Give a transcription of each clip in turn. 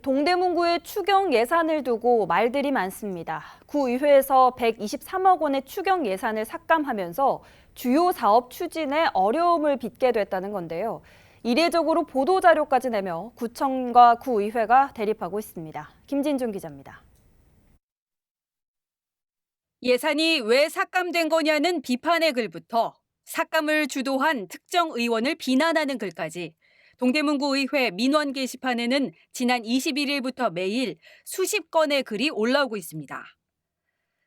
동대문구의 추경 예산을 두고 말들이 많습니다. 구의회에서 123억 원의 추경 예산을 삭감하면서 주요 사업 추진에 어려움을 빚게 됐다는 건데요. 이례적으로 보도자료까지 내며 구청과 구의회가 대립하고 있습니다. 김진중 기자입니다. 예산이 왜 삭감된 거냐는 비판의 글부터 삭감을 주도한 특정 의원을 비난하는 글까지 동대문구 의회 민원 게시판에는 지난 21일부터 매일 수십 건의 글이 올라오고 있습니다.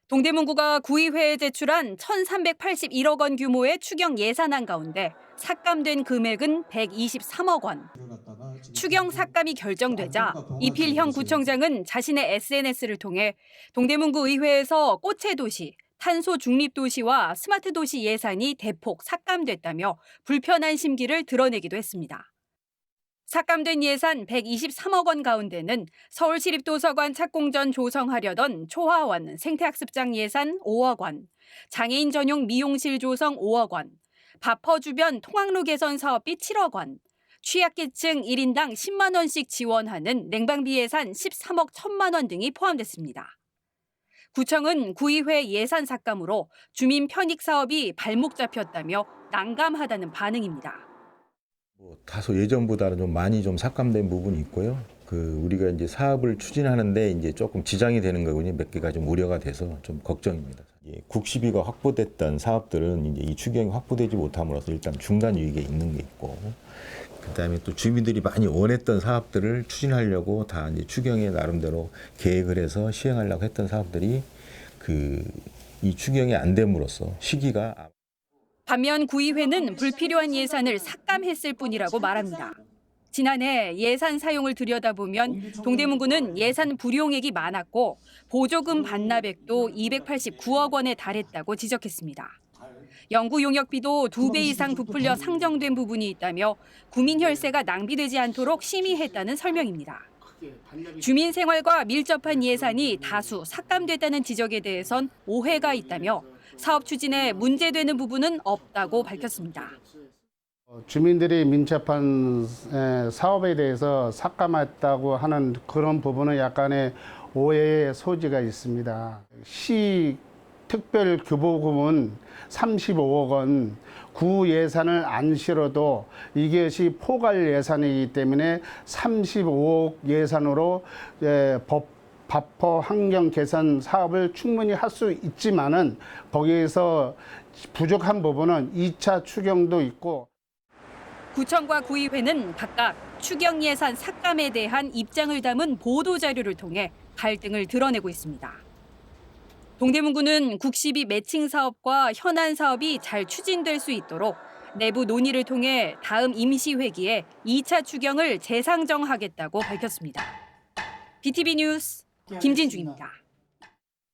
동대문구가 구의회에 제출한 1,381억 원 규모의 추경 예산안 가운데 삭감된 금액은 123억 원. 추경 삭감이 결정되자 이필형 구청장은 자신의 SNS를 통해 동대문구 의회에서 꽃의 도시, 탄소 중립 도시와 스마트 도시 예산이 대폭 삭감됐다며 불편한 심기를 드러내기도 했습니다. 삭감된 예산 123억 원 가운데는 서울시립도서관 착공 전 조성하려던 초화원 생태학습장 예산 5억 원, 장애인 전용 미용실 조성 5억 원, 바퍼 주변 통학로 개선 사업비 7억 원, 취약계층 1인당 10만 원씩 지원하는 냉방비 예산 13억 1천만 원 등이 포함됐습니다. 구청은 구의회 예산 삭감으로 주민 편익 사업이 발목 잡혔다며 난감하다는 반응입니다. 뭐 다소 예전보다는 좀 많이 좀 삭감된 부분이 있고요. 그 우리가 이제 사업을 추진하는데 이제 조금 지장이 되는 거군요. 몇 개가 좀 우려가 돼서 좀 걱정입니다. 예, 국시비가 확보됐던 사업들은 이제 이 추경이 확보되지 못함으로써 일단 중간 유익에 있는 게 있고, 그다음에 또 주민들이 많이 원했던 사업들을 추진하려고 다 이제 추경에 나름대로 계획을 해서 시행하려고 했던 사업들이 그 이 추경이 안 됨으로써 시기가 반면 구의회는 불필요한 예산을 삭감했을 뿐이라고 말합니다. 지난해 예산 사용을 들여다보면 동대문구는 예산 불용액이 많았고 보조금 반납액도 289억 원에 달했다고 지적했습니다. 연구 용역비도 두 배 이상 부풀려 상정된 부분이 있다며 구민 혈세가 낭비되지 않도록 심의했다는 설명입니다. 주민 생활과 밀접한 예산이 다수 삭감됐다는 지적에 대해선 오해가 있다며 사업 추진에 문제되는 부분은 없다고 밝혔습니다. 어, 주민들이 민첩한 에, 사업에 대해서 삭감했다고 하는 그런 부분은 약간의 오해의 소지가 있습니다. 시 특별 교보금은 35억 원, 구 예산을 안 실어도 이것이 포괄 예산이기 때문에 35억 예산으로 에, 법 바퍼 환경 개선 사업을 충분히 할 수 있지만은 거기에서 부족한 부분은 2차 추경도 있고 구청과 구의회는 각각 추경 예산 삭감에 대한 입장을 담은 보도 자료를 통해 갈등을 드러내고 있습니다. 동대문구는 국시비 매칭 사업과 현안 사업이 잘 추진될 수 있도록 내부 논의를 통해 다음 임시회기에 2차 추경을 재상정하겠다고 밝혔습니다. BTV 뉴스 김진중입니다.